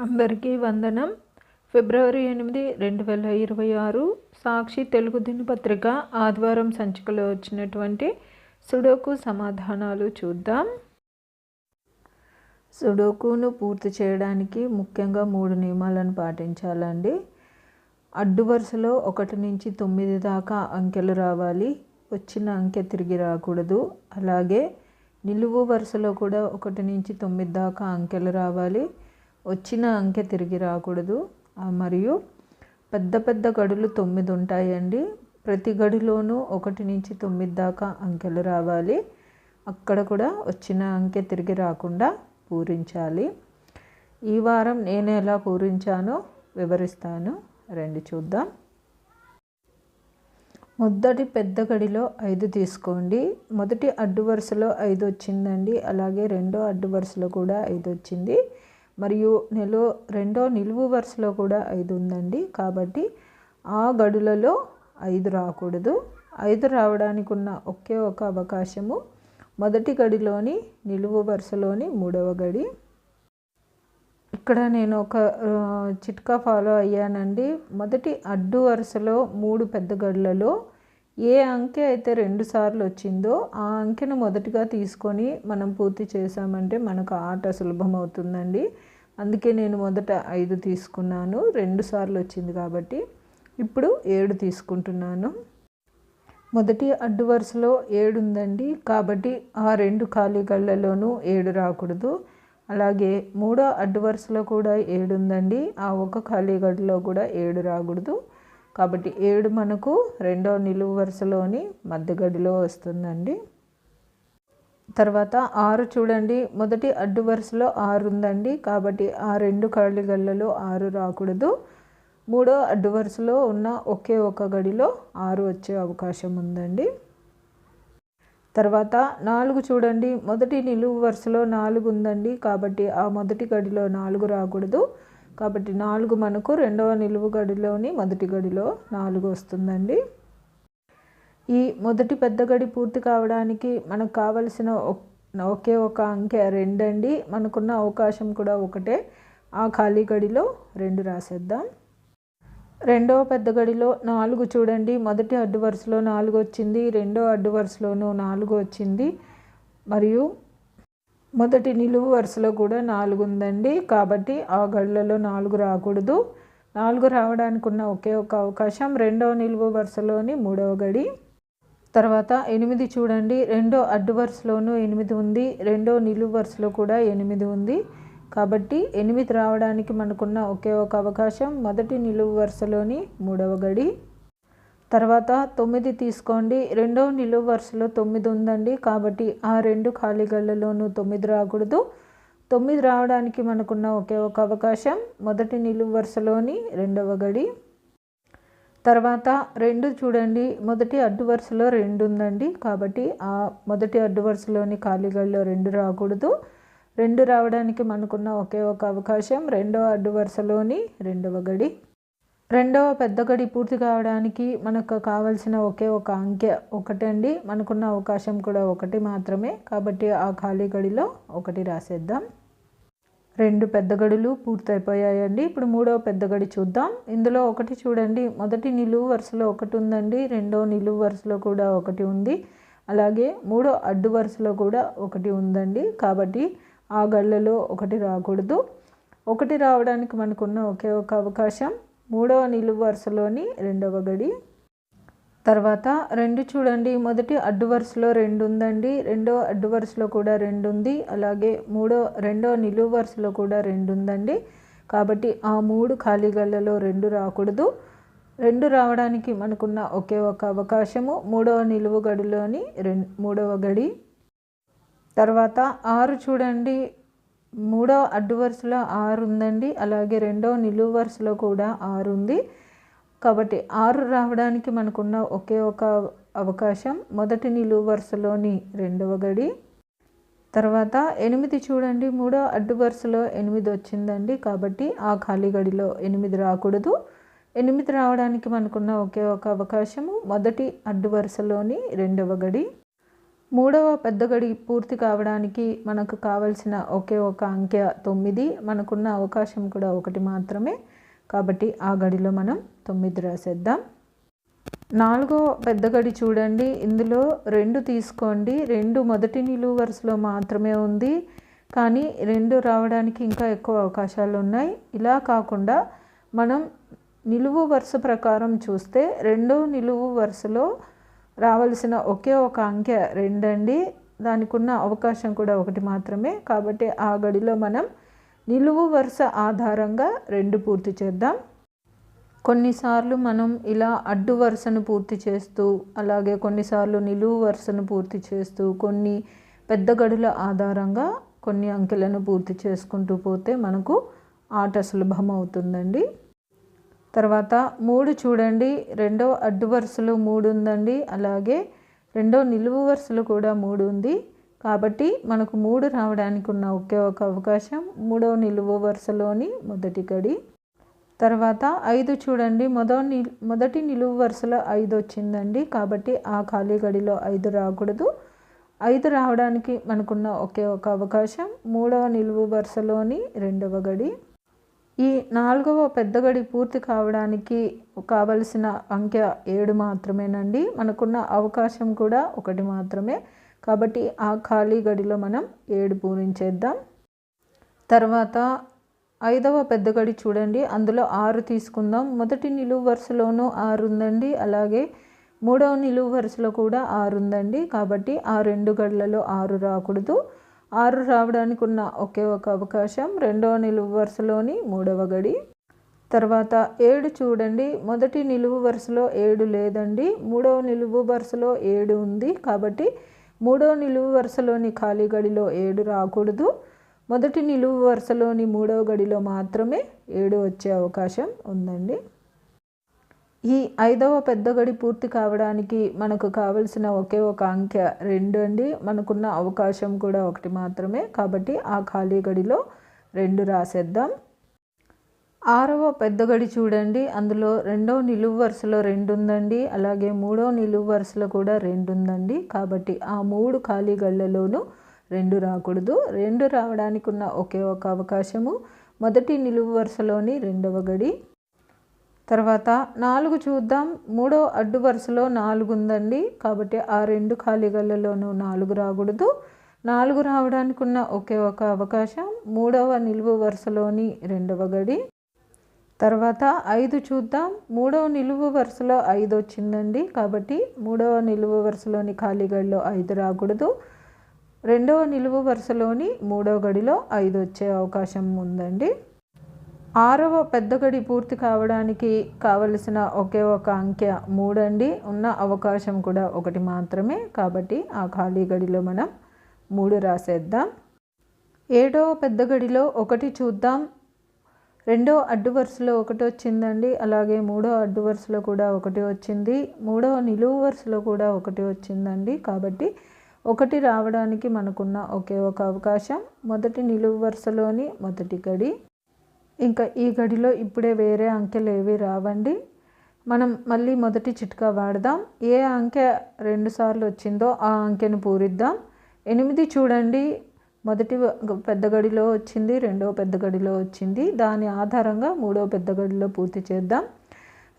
అందరికీ వందనం. ఫిబ్రవరి ఎనిమిది రెండు వేల ఇరవై ఆరు సాక్షి తెలుగు దినపత్రిక ఆదివారం సంచికలో వచ్చినటువంటి సుడోకు సమాధానాలు చూద్దాం. సుడోకును పూర్తి చేయడానికి ముఖ్యంగా మూడు నియమాలను పాటించాలండి. అడ్డు వరుసలో ఒకటి నుంచి తొమ్మిది దాకా అంకెలు రావాలి. వచ్చిన అంకె తిరిగి రాకూడదు. అలాగే నిలువు వరుసలో కూడా ఒకటి నుంచి తొమ్మిది దాకా అంకెలు రావాలి. వచ్చిన అంకె తిరిగి రాకూడదు. మరియు పెద్ద పెద్ద గడులు తొమ్మిది ఉంటాయండి. ప్రతి గడిలోనూ ఒకటి నుంచి తొమ్మిది దాకా అంకెలు రావాలి. అక్కడ కూడా వచ్చిన అంకె తిరిగి రాకుండా పూరించాలి. ఈ వారం నేను ఎలా పూరించానో వివరిస్తాను. రండి చూద్దాం. మొదటి పెద్ద గడిలో ఐదు తీసుకోండి. మొదటి అడ్డు వరుసలో ఐదు వచ్చిందండి. అలాగే రెండో అడ్డు వరుసలో కూడా ఐదు వచ్చింది. మరియు నెల రెండో నిలువు వరుసలో కూడా ఐదు ఉందండి. కాబట్టి ఆ గడులలో ఐదు రాకూడదు. ఐదు రావడానికి ఉన్న ఒకే ఒక అవకాశము మొదటి గడిలోని నిలువు వరుసలోని మూడవ గడి. ఇక్కడ నేను ఒక చిట్కా ఫాలో అయ్యానండి. మొదటి అడ్డు వరుసలో మూడు పెద్ద గడులలో ఏ అంకె అయితే రెండు సార్లు వచ్చిందో ఆ అంకెను మొదటిగా తీసుకొని మనం పూర్తి చేసామంటే మనకు ఆట సులభం అవుతుందండి అందుకే నేను మొదట ఐదు తీసుకున్నాను. రెండు సార్లు వచ్చింది కాబట్టి ఇప్పుడు ఏడు తీసుకుంటున్నాను. మొదటి అడ్డు వరుసలో ఏడు ఉందండి. కాబట్టి ఆ రెండు ఖాళీ గళ్ళలోనూ ఏడు రాకూడదు. అలాగే మూడో అడ్డు వరుసలో కూడా ఏడు ఉందండి. ఆ ఒక ఖాళీ గడిలో కూడా ఏడు రాకూడదు. కాబట్టి ఏడు మనకు రెండో నిలువు వరుసలోని మధ్య గడిలో వస్తుందండి. తర్వాత ఆరు చూడండి. మొదటి అడ్డు వరుసలో ఆరు ఉందండి. కాబట్టి ఆ రెండు ఖాళీ గళ్ళలో ఆరు రాకూడదు. మూడో అడ్డు వరుసలో ఉన్న ఒకే ఒక గడిలో ఆరు వచ్చే అవకాశం ఉందండి. తర్వాత నాలుగు చూడండి. మొదటి నిలువు వరుసలో నాలుగు ఉందండి. కాబట్టి ఆ మొదటి గడిలో నాలుగు రాకూడదు. కాబట్టి నాలుగు మనకు రెండవ నిలువు గడిలోని మొదటి గడిలో నాలుగు వస్తుందండి. ఈ మొదటి పెద్ద గడి పూర్తి కావడానికి మనకు కావలసిన ఒకే ఒక అంకె రెండండి. మనకున్న అవకాశం కూడా ఒకటే. ఆ ఖాళీ గడిలో రెండు రాసేద్దాం. రెండవ పెద్ద గడిలో నాలుగు చూడండి. మొదటి అడ్డు వరుసలో నాలుగు వచ్చింది. రెండో అడ్డు వరుసలోనూ నాలుగు వచ్చింది. మరియు మొదటి నిలువు వరుసలో కూడా నాలుగు ఉందండి కాబట్టి ఆ గళ్ళలో నాలుగు రాకూడదు. నాలుగు రావడానికి ఉన్న ఒకే ఒక అవకాశం రెండవ నిలువు వరుసలోని మూడవ గడి. తర్వాత ఎనిమిది చూడండి. రెండో అడ్డు వరుసలోనూ ఎనిమిది ఉంది. రెండో నిలువు వరుసలో కూడా ఎనిమిది ఉంది. కాబట్టి ఎనిమిది రావడానికి మనకున్న ఒకే ఒక అవకాశం మొదటి నిలువు వరుసలోని మూడవ గడి. తర్వాత తొమ్మిది తీసుకోండి. రెండో నిలువు వరుసలో తొమ్మిది ఉందండి. కాబట్టి ఆ రెండు ఖాళీ గళ్ళలోనూ తొమ్మిది రాకూడదు. తొమ్మిది రావడానికి మనకున్న ఒకే ఒక అవకాశం మొదటి నిలువు వరుసలోని రెండవ గడి. తర్వాత రెండు చూడండి. మొదటి అడ్డు వరుసలో రెండు ఉందండి. కాబట్టి ఆ మొదటి అడ్డు వరుసలోని ఖాళీగల్లో రెండు రాకూడదు. రెండు రావడానికి మనకున్న ఒకే ఒక అవకాశం రెండవ అడ్డు వరుసలోని రెండవ గడి. రెండవ పెద్ద గడి పూర్తి కావడానికి మనకు కావాల్సిన ఒకే ఒక అంకె ఒకటండి. మనకున్న అవకాశం కూడా ఒకటి మాత్రమే. కాబట్టి ఆ ఖాళీ గడిలో ఒకటి రాసేద్దాం. రెండు పెద్ద గడులు పూర్తయిపోయాయండి. ఇప్పుడు మూడవ పెద్ద గడి చూద్దాం. ఇందులో ఒకటి చూడండి. మొదటి నిలువు వరుసలో ఒకటి ఉందండి. రెండో నిలువు వరుసలో కూడా ఒకటి ఉంది. అలాగే మూడో అడ్డు వరుసలో కూడా ఒకటి ఉందండి. కాబట్టి ఆ గళ్ళలో ఒకటి రాకూడదు. ఒకటి రావడానికి మనకున్న ఒకే ఒక అవకాశం మూడవ నిలువు వరుసలోని రెండవ గడి. తర్వాత రెండు చూడండి మొదటి అడ్డు వరుసలో రెండు ఉందండి రెండో అడ్డు వరుసలో కూడా రెండు ఉంది అలాగే మూడో రెండో నిలువు వరుసలో కూడా రెండు ఉందండి. కాబట్టి ఆ మూడు ఖాళీ గళ్ళలో రెండు రాకూడదు. రెండు రావడానికి మనకున్న ఒకే ఒక అవకాశము మూడవ నిలువు గడిలోని రెండు మూడవ గడి. తర్వాత ఆరు చూడండి మూడో అడ్డు వరుసలో ఆరు ఉందండి. అలాగే రెండో నిలువు వరుసలో కూడా ఆరు ఉంది. కాబట్టి ఆరు రావడానికి మనకున్న ఒకే ఒక అవకాశం మొదటి నిలువు వరుసలోని రెండవ గడి. తర్వాత ఎనిమిది చూడండి. మూడో అడ్డు వరుసలో ఎనిమిది వచ్చిందండి. కాబట్టి ఆ ఖాళీ గడిలో ఎనిమిది రాకూడదు. ఎనిమిది రావడానికి మనకున్న ఒకే ఒక అవకాశము మొదటి అడ్డు వరుసలోని రెండవ గడి. మూడవ పెద్ద గడి పూర్తి కావడానికి మనకు కావలసిన ఒకే ఒక అంకె తొమ్మిది. మనకున్న అవకాశం కూడా ఒకటి మాత్రమే. కాబట్టి ఆ గడిలో మనం తొమ్మిది రాసేద్దాం. నాలుగో పెద్ద గడి చూడండి. ఇందులో రెండు తీసుకోండి. రెండు మొదటి నిలువు వరుసలో మాత్రమే ఉంది. కానీ రెండు రావడానికి ఇంకా ఎక్కువ అవకాశాలు ఉన్నాయి. ఇలా కాకుండా మనం నిలువు వరుస ప్రకారం చూస్తే రెండో నిలువు వరుసలో రావాల్సిన ఒకే ఒక అంకె రెండండి. దానికి ఉన్న అవకాశం కూడా ఒకటి మాత్రమే. కాబట్టి ఆ గడిలో మనం నిలువు వరుస ఆధారంగా రెండు పూర్తి చేద్దాం. కొన్నిసార్లు మనం ఇలా అడ్డు వరుసను పూర్తి చేస్తూ అలాగే కొన్నిసార్లు నిలువు వరుసను పూర్తి చేస్తూ కొన్ని పెద్ద గడుల ఆధారంగా కొన్ని అంకెలను పూర్తి చేసుకుంటూ పోతే మనకు ఆట సులభం అవుతుందండి తర్వాత మూడు చూడండి. రెండో అడ్డు వరుసలో మూడు ఉందండి. అలాగే రెండో నిలువు వరుసలో కూడా మూడు ఉంది. కాబట్టి మనకు మూడు రావడానికి ఉన్న ఒకే ఒక అవకాశం మూడో నిలువు వరుసలోని మొదటి గడి. తర్వాత ఐదు చూడండి. మొద మొదటి నిలువు వరుసలో ఐదు వచ్చిందండి. కాబట్టి ఆ ఖాళీ గడిలో ఐదు రాకూడదు. ఐదు రావడానికి మనకున్న ఒకే ఒక అవకాశం మూడవ నిలువు వరుసలోని రెండవ గడి. ఈ నాలుగవ పెద్ద గడి పూర్తి కావడానికి కావలసిన అంకె ఏడు మాత్రమేనండి. మనకున్న అవకాశం కూడా ఒకటి మాత్రమే. కాబట్టి ఆ ఖాళీ గడిలో మనం ఏడు పూరించేద్దాం. తర్వాత ఐదవ పెద్ద గడి చూడండి. అందులో ఆరు తీసుకుందాం. మొదటి నిలువు వరుసలోనూ ఆరు ఉందండి. అలాగే మూడవ నిలువు వరుసలో కూడా ఆరు ఉందండి. కాబట్టి ఆ రెండు గడులలో ఆరు రాకూడదు. ఆరు రావడానికి ఉన్న ఒకే ఒక అవకాశం రెండవ నిలువు వరుసలోని మూడవ గడి. తర్వాత ఏడు చూడండి మొదటి నిలువు వరుసలో ఏడు లేదండి మూడవ నిలువు వరుసలో ఏడు ఉంది కాబట్టి మూడవ నిలువు వరుసలోని ఖాళీ గడిలో ఏడు రాకూడదు. మొదటి నిలువు వరుసలోని మూడవ గడిలో మాత్రమే ఏడు వచ్చే అవకాశం ఉందండి. ఈ ఐదవ పెద్ద గడి పూర్తి కావడానికి మనకు కావలసిన ఒకే ఒక అంకె రెండు అండి. మనకున్న అవకాశం కూడా ఒకటి మాత్రమే. కాబట్టి ఆ ఖాళీ గడిలో రెండు రాసేద్దాం. ఆరవ పెద్ద గడి చూడండి. అందులో రెండవ నిలువు వరుసలో రెండు ఉందండి. అలాగే మూడవ నిలువు వరుసలో కూడా రెండు ఉందండి. కాబట్టి ఆ మూడు ఖాళీ గళ్ళలోనూ రెండు రాకూడదు. రెండు రావడానికి ఉన్న ఒకే ఒక అవకాశము. మొదటి నిలువు వరుసలోని రెండవ గడి. తర్వాత నాలుగు చూద్దాం. మూడో అడ్డు వరుసలో నాలుగు ఉందండి కాబట్టి ఆ రెండు ఖాళీ గళ్ళలోనూ నాలుగు రాకూడదు. నాలుగు రావడానికి ఉన్న ఒకే ఒక అవకాశం. మూడవ నిలువు వరుసలోని రెండవ గడి. తర్వాత ఐదు చూద్దాం. మూడవ నిలువు వరుసలో ఐదు వచ్చిందండి. కాబట్టి మూడవ నిలువు వరుసలోని ఖాళీ గడిలో ఐదు రాకూడదు. రెండవ నిలువు వరుసలోని మూడవ గడిలో ఐదు వచ్చే అవకాశం ఉందండి. ఆరవ పెద్ద గడి పూర్తి కావడానికి కావలసిన ఒకే ఒక అంకె మూడండి. ఉన్న అవకాశం కూడా ఒకటి మాత్రమే. కాబట్టి ఆ ఖాళీ గడిలో మనం మూడు రాసేద్దాం. ఏడవ పెద్ద గడిలో ఒకటి చూద్దాం. రెండో అడ్డు వరుసలో ఒకటి వచ్చిందండి. అలాగే మూడో అడ్డు వరుసలో కూడా ఒకటి వచ్చింది. మూడవ నిలువు వరుసలో కూడా ఒకటి వచ్చిందండి. కాబట్టి ఒకటి రావడానికి మనకున్న ఒకే ఒక అవకాశం. మొదటి నిలువు వరుసలోని మొదటి గడి ఇంకా ఈ గడిలో ఇప్పుడే వేరే అంకెలు ఏవి రావండి. మనం మళ్ళీ మొదటి చిట్కా వాడదాం. ఏ అంకె రెండుసార్లు వచ్చిందో ఆ అంకెను పూరిద్దాం. ఎనిమిది చూడండి. మొదటి పెద్ద గడిలో వచ్చింది రెండవ పెద్ద గడిలో వచ్చింది. దాని ఆధారంగా మూడవ పెద్ద గడిలో పూర్తి చేద్దాం.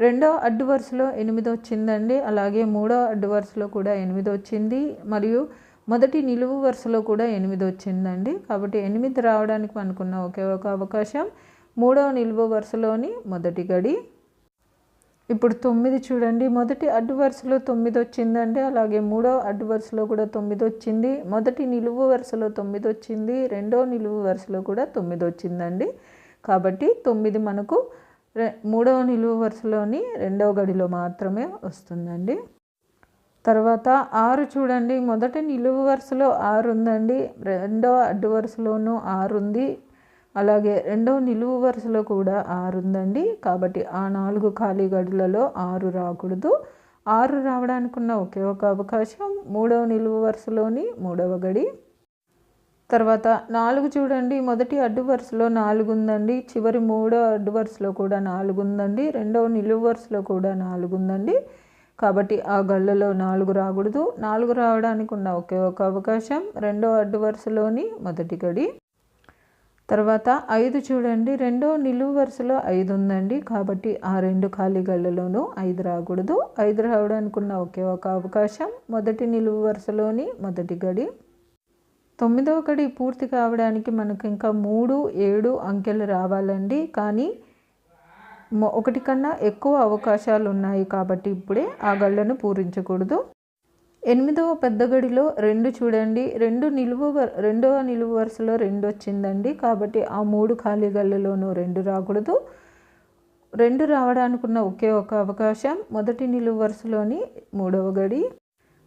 రెండో అడ్డు వరుసలో ఎనిమిది వచ్చిందండి. అలాగే మూడో అడ్డు వరుసలో కూడా ఎనిమిది వచ్చింది. మరియు మొదటి నిలువు వరుసలో కూడా ఎనిమిది వచ్చిందండి. కాబట్టి ఎనిమిది రావడానికి అనుకున్న ఒకే ఒక అవకాశం. మూడవ నిలువ వరుసలోని మొదటి గడి. ఇప్పుడు తొమ్మిది చూడండి. మొదటి అడ్డు వరుసలో తొమ్మిది వచ్చిందండి. అలాగే మూడో అడ్డు వరుసలో కూడా తొమ్మిది వచ్చింది. మొదటి నిలువు వరుసలో తొమ్మిది వచ్చింది. రెండో నిలువు వరుసలో కూడా తొమ్మిది వచ్చిందండి. కాబట్టి తొమ్మిది మనకు మూడవ నిలువు వరుసలోని రెండవ గడిలో మాత్రమే వస్తుందండి. తర్వాత ఆరు చూడండి. మొదటి నిలువు వరుసలో ఆరు ఉందండి. రెండవ అడ్డు వరుసలోనూ ఆరు ఉంది. అలాగే రెండవ నిలువు వరుసలో కూడా ఆరు ఉందండి. కాబట్టి ఆ నాలుగు ఖాళీ గడులలో ఆరు రాకూడదు. ఆరు రావడానికి ఉన్న ఒకే ఒక అవకాశం మూడవ నిలువు వరుసలోని మూడవ గడి. తర్వాత నాలుగు చూడండి. మొదటి అడ్డు వరుసలో నాలుగు ఉందండి. చివరి మూడో అడ్డు వరుసలో కూడా నాలుగు ఉందండి. రెండవ నిలువు వరుసలో కూడా నాలుగు ఉందండి. కాబట్టి ఆ గళ్ళలో నాలుగు రాకూడదు. నాలుగు రావడానికి ఉన్న ఒకే ఒక అవకాశం రెండో అడ్డు వరుసలోని మొదటి గడి. తర్వాత ఐదు చూడండి. రెండో నిలువు వరుసలో ఐదు ఉందండి. కాబట్టి ఆ రెండు ఖాళీ గళ్ళలోనూ ఐదు రాకూడదు. ఐదు రావడానికి ఉన్న ఒకే ఒక అవకాశం. మొదటి నిలువు వరుసలోని మొదటి గడి. తొమ్మిదవ గడి పూర్తి కావడానికి మనకు ఇంకా మూడు ఏడు అంకెలు రావాలండి. కానీ ఒకటి కన్నా ఎక్కువ అవకాశాలు ఉన్నాయి కాబట్టి ఇప్పుడే ఆ గళ్ళను పూరించకూడదు. ఎనిమిదవ పెద్ద గడిలో రెండు చూడండి రెండు నిలువు రెండవ నిలువు వరుసలో రెండు వచ్చిందండి. కాబట్టి ఆ మూడు ఖాళీ గళ్ళలోనూ రెండు రాకూడదు. రెండు రావడానికి ఉన్న ఒకే ఒక అవకాశం మొదటి నిలువు వరుసలోని మూడవ గడి.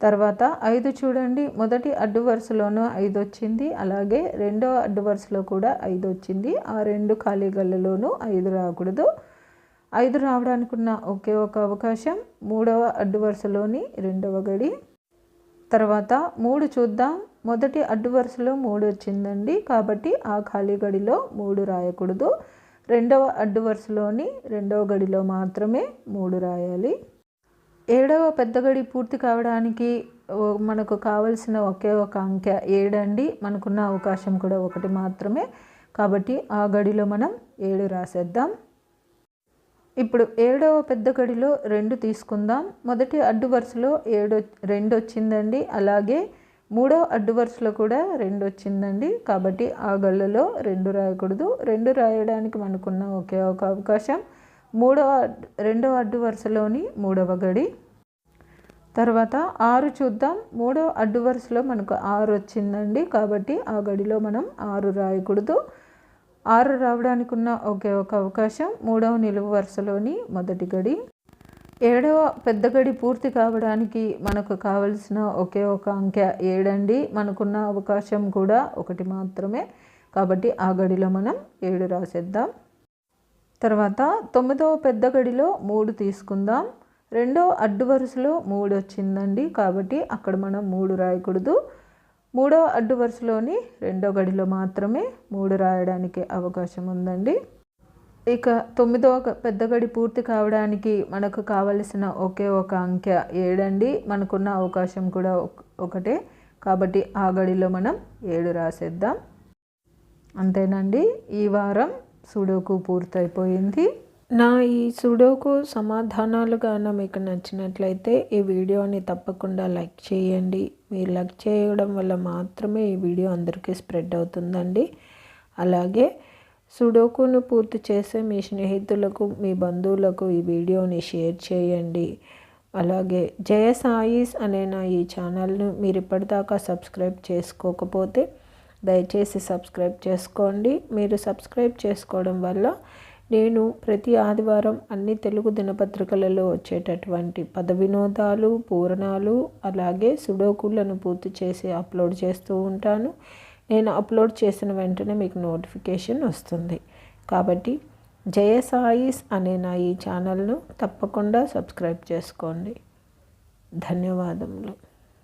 తర్వాత ఐదు చూడండి మొదటి అడ్డు వరుసలోనూ ఐదు వచ్చింది అలాగే రెండవ అడ్డు వరుసలో కూడా ఐదు వచ్చింది. ఆ రెండు ఖాళీ గళ్ళలోనూ ఐదు రాకూడదు. ఐదు రావడానికి ఉన్న ఒకే ఒక అవకాశం మూడవ అడ్డు వరుసలోని రెండవ గడి. తర్వాత మూడు చూద్దాం. మొదటి అడ్డు వరుసలో మూడు వచ్చిందండి. కాబట్టి ఆ ఖాళీ గడిలో మూడు రాయకూడదు. రెండవ అడ్డు వరుసలోని రెండవ గడిలో మాత్రమే మూడు రాయాలి. ఏడవ పెద్ద గడి పూర్తి కావడానికి మనకు కావలసిన ఒకే ఒక అంకె ఏడండి. మనకున్న అవకాశం కూడా ఒకటి మాత్రమే. కాబట్టి ఆ గడిలో మనం ఏడు రాసేద్దాం. ఇప్పుడు ఏడవ పెద్ద గడిలో రెండు తీసుకుందాం. మొదటి అడ్డు వరుసలో ఏడు రెండు వచ్చిందండి. అలాగే మూడవ అడ్డు వరుసలో కూడా రెండు వచ్చిందండి. కాబట్టి ఆ గళ్ళలో రెండు రాయకూడదు. రెండు రాయడానికి మనకున్న ఒకే ఒక అవకాశం. మూడవ రెండవ అడ్డు వరుసలోని మూడవ గడి. తర్వాత ఆరు చూద్దాం. మూడవ అడ్డు వరుసలో మనకు ఆరు వచ్చిందండి. కాబట్టి ఆ గడిలో మనం ఆరు రాయకూడదు. ఆరు రావడానికి ఉన్న ఒకే ఒక అవకాశం మూడవ నిలువు వరుసలోని మొదటి గడి. ఏడవ పెద్ద గడి పూర్తి కావడానికి మనకు కావలసిన ఒకే ఒక అంకె ఏడండి. మనకున్న అవకాశం కూడా ఒకటి మాత్రమే. కాబట్టి ఆ గడిలో మనం ఏడు రాసేద్దాం. తర్వాత తొమ్మిదవ పెద్ద గడిలో మూడు తీసుకుందాం. రెండో అడ్డు వరుసలో మూడు వచ్చిందండి. కాబట్టి అక్కడ మనం మూడు రాయకూడదు. మూడో అడ్డు వరుసలోని రెండో గడిలో మాత్రమే మూడు రాయడానికి అవకాశం ఉందండి. ఇక తొమ్మిదవ పెద్ద గడి పూర్తి కావడానికి మనకు కావలసిన ఒకే ఒక అంకె ఏడండి. మనకున్న అవకాశం కూడా ఒకటే. కాబట్టి ఆ గడిలో మనం ఏడు రాసేద్దాం. అంతేనండి. ఈ వారం సుడోకు పూర్తయిపోయింది. నా ఈ సుడోకు సమాధానాలు కానీ మీకు నచ్చినట్లయితే ఈ వీడియోని తప్పకుండా లైక్ చేయండి. మీరు లైక్ చేయడం వల్ల మాత్రమే ఈ వీడియో అందరికీ స్ప్రెడ్ అవుతుందండి. అలాగే సుడోకును పూర్తి చేసే మీ స్నేహితులకు మీ బంధువులకు ఈ వీడియోని షేర్ చేయండి. అలాగే జయ సాయిస్ అనే నా ఈ ఛానల్ను మీరు ఇప్పటిదాకా సబ్స్క్రైబ్ చేసుకోకపోతే దయచేసి సబ్స్క్రైబ్ చేసుకోండి. మీరు సబ్స్క్రైబ్ చేసుకోవడం వల్ల నేను ప్రతి ఆదివారం అన్ని తెలుగు దినపత్రికలలో వచ్చేటటువంటి పద వినోదాలు పూరణాలు అలాగే సుడోకులను పూర్తి చేసి అప్లోడ్ చేస్తూ ఉంటాను. నేను అప్లోడ్ చేసిన వెంటనే మీకు నోటిఫికేషన్ వస్తుంది. కాబట్టి జయ సాయిస్ అనే నా ఈ ఛానల్ను తప్పకుండా సబ్స్క్రైబ్ చేసుకోండి. ధన్యవాదములు.